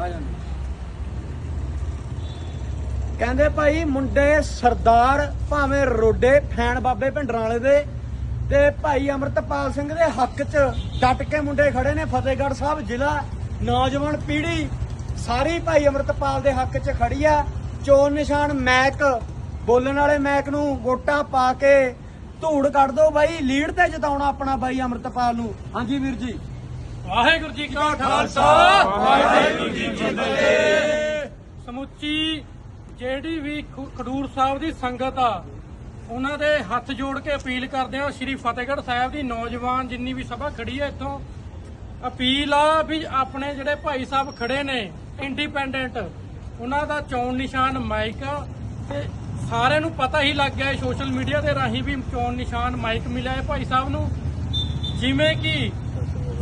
ਆ ਜਾਂਦੇ। ਕਹਿੰਦੇ ਭਾਈ ਮੁੰਡੇ ਸਰਦਾਰ ਭਾਵੇਂ ਰੋਡੇ ਫੈਨ ਬਾਬੇ ਭਿੰਡਰਾਂ ਵਾਲੇ ਦੇ ਤੇ ਭਾਈ ਅਮਰਤਪਾਲ ਸਿੰਘ ਦੇ ਹੱਕ 'ਚ ਡਟ ਕੇ ਮੁੰਡੇ ਖੜੇ ਨੇ ਫਤਿਹਗੜ੍ਹ ਸਾਹਿਬ ਜ਼ਿਲ੍ਹਾ, ਨੌਜਵਾਨ ਪੀੜ੍ਹੀ, ਸਾਰੀ ਭਾਈ ਅਮਰਤਪਾਲ ਦੇ ਹੱਕ 'ਚ ਖੜੀ ਆ। ਚੋਣ ਨਿਸ਼ਾਨ ਮੈਕ, ਬੋਲਣ ਵਾਲੇ ਮੈਕ ਨੂੰ ਵੋਟਾਂ ਪਾ ਕੇ ਧੂੜ ਕੱਢ ਦੋ ਬਾਈ, ਲੀਡ ਤੇ ਜਿਤਾਉਣਾ ਆਪਣਾ ਬਾਈ ਅਮਰਤਪਾਲ ਨੂੰ। ਹਾਂਜੀ ਵੀਰ ਜੀ। ਵਾਹਿਗੁਰੂ ਜੀ ਕਾ ਖਾਲਸਾ। ਵਾਹਿਗੁਰੂ ਜੀ ਕੀ ਫਤਿਹ। ਸਮੁੱਚੀ ਜਿਹੜੀ ਵੀ ਖਡੂਰ ਸਾਹਿਬ ਦੀ ਸੰਗਤ ਆ ਉਹਨਾਂ ਦੇ ਹੱਥ ਜੋੜ ਕੇ ਅਪੀਲ ਕਰਦੇ ਆ ਸ਼੍ਰੀ ਫਤਿਹਗੜ੍ਹ ਸਾਹਿਬ ਦੀ ਨੌਜਵਾਨ ਜਿੰਨੀ ਵੀ ਸਭਾ ਖੜੀ ਹੈ ਇੱਥੋਂ ਅਪੀਲ ਆ ਵੀ ਆਪਣੇ ਜਿਹੜੇ ਭਾਈ ਸਾਹਿਬ ਖੜੇ ਨੇ ਇੰਡੀਪੈਂਡੈਂਟ ਉਹਨਾਂ ਦਾ ਚੋਣ ਨਿਸ਼ਾਨ ਮਾਈਕ ਤੇ ਸਾਰਿਆਂ ਨੂੰ ਪਤਾ ਹੀ ਲੱਗ ਗਿਆ ਸੋਸ਼ਲ ਮੀਡੀਆ ਦੇ ਰਾਹੀਂ ਵੀ ਚੋਣ ਨਿਸ਼ਾਨ ਮਾਈਕ ਮਿਲਿਆ ਹੈ ਭਾਈ ਸਾਹਿਬ ਨੂੰ। ਜਿਵੇਂ ਕਿ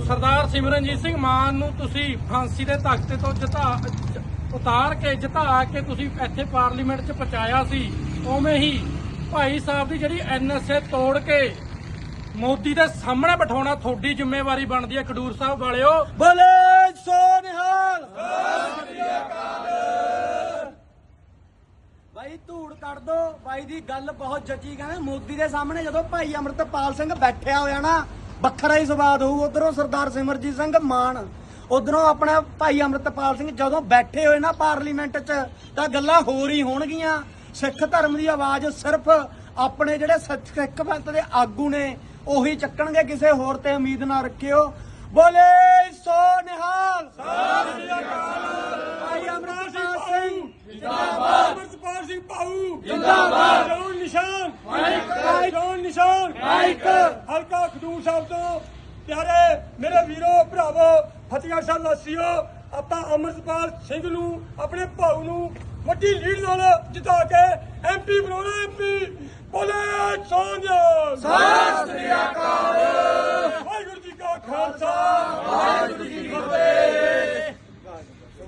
ਸਰਦਾਰ ਸਿਮਰਨਜੀਤ ਸਿੰਘ ਮਾਨ ਨੂੰ ਤੁਸੀਂ ਫਾਂਸੀ ਦੇ ਤਖਤੇ ਤੋਂ ਜਿਤਾ, ਉਤਾਰ ਕੇ, ਜਿਤਾ ਕੇ ਤੁਸੀਂ ਇੱਥੇ ਪਾਰਲੀਮੈਂਟ 'ਚ ਪਹੁੰਚਾਇਆ ਸੀ। ਉਵੇਂ ਹੀ ਭਾਈ ਸਾਹਿਬ ਦੀ ਜਿਹੜੀ ਐਨਐਸਏ ਤੋੜ ਕੇ ਮੋਦੀ ਦੇ ਸਾਹਮਣੇ ਬਿਠਾਉਣਾ ਤੁਹਾਡੀ ਜ਼ਿੰਮੇਵਾਰੀ ਬਣਦੀ ਹੈ, ਖਡੂਰ ਸਾਹਿਬ ਵਾਲਿਓ। ਬੋਲੇ ਸੋ ਨਿਹਾਲ। ਬਾਈ, ਧੂੜ ਕੱਢ ਦੋ। ਬਾਈ ਦੀ ਗੱਲ ਬਹੁਤ ਜੱਜੀ ਕਹਿੰਦੇ ਮੋਦੀ ਦੇ ਸਾਹਮਣੇ ਜਦੋਂ ਭਾਈ ਅਮਰਤਪਾਲ ਸਿੰਘ ਬੈਠਿਆ ਹੋਇਆ ਨਾ ਵੱਖਰਾ ਹੀ ਸਵਾਦ ਹੋਊ। ਉਧਰੋਂ ਸਰਦਾਰ ਸਿਮਰਜੀਤ ਸਿੰਘ ਮਾਨ ਉਧਰੋਂ ਆਪਣਾ ਭਾਈ ਅਮਰਤਪਾਲ ਸਿੰਘ ਜਦੋਂ ਬੈਠੇ ਹੋਏ ਨਾ ਪਾਰਲੀਮੈਂਟ 'ਚ ਤਾਂ ਗੱਲਾਂ ਹੋਰ ਹੀ ਹੋਣਗੀਆਂ। ਸਿੱਖ ਧਰਮ ਦੀ ਆਵਾਜ਼ ਸਿਰਫ ਆਪਣੇ ਜਿਹੜੇ ਸਿੱਖ ਪੰਥ ਦੇ ਆਗੂ ਨੇ ਉਹੀ ਚੱਕਣਗੇ। ਕਿਸੇ ਹੋਰ ਤੇ ਉਮੀਦ ਨਾ ਰੱਖਿਓ। ਬੋਲੇ ਸੋ ਨਿਹਾਲ। ਭਾਈ ਅਮਰਤਪਾਲ ਸਿੰਘ। ਅਮਰਪਾਲ ਸਿੰਘ ਪਾਉ ਜਿੰਦਾਬਾਦ। ਜੋਨ ਨਿਸ਼ਾਨ। ਮਾਈਕ ਜੋਨ ਨਿਸ਼ਾਨ। ਮਾਈਕ ਹਲਕਾ ਖਡੂਰ ਸਾਹਿਬ ਤੋਂ। ਪਿਆਰੇ ਮੇਰੇ ਵੀਰੋ ਭਰਾਵੋ ਫਤਿਹਗੜ੍ਹ ਸਾਹਿਬ ਵਾਸੀਓ ਆਪਾਂ ਅਮਰਪਾਲ ਸਿੰਘ ਨੂੰ ਆਪਣੇ ਭਾਉ ਨੂੰ ਵੱਡੀ ਲੀਡ ਨਾਲ ਜਿਤਾ ਕੇ ਐਮਪੀ ਬਣਾਉਣਾ ਐਮਪੀ ਬੋਲੇ ਸੋਨਿਆ ਸਤਿ ਸ੍ਰੀ ਅਕਾਲ। ਵਾਹਿਗੁਰੂ ਜੀ ਕਾ ਖਾਲਸਾ।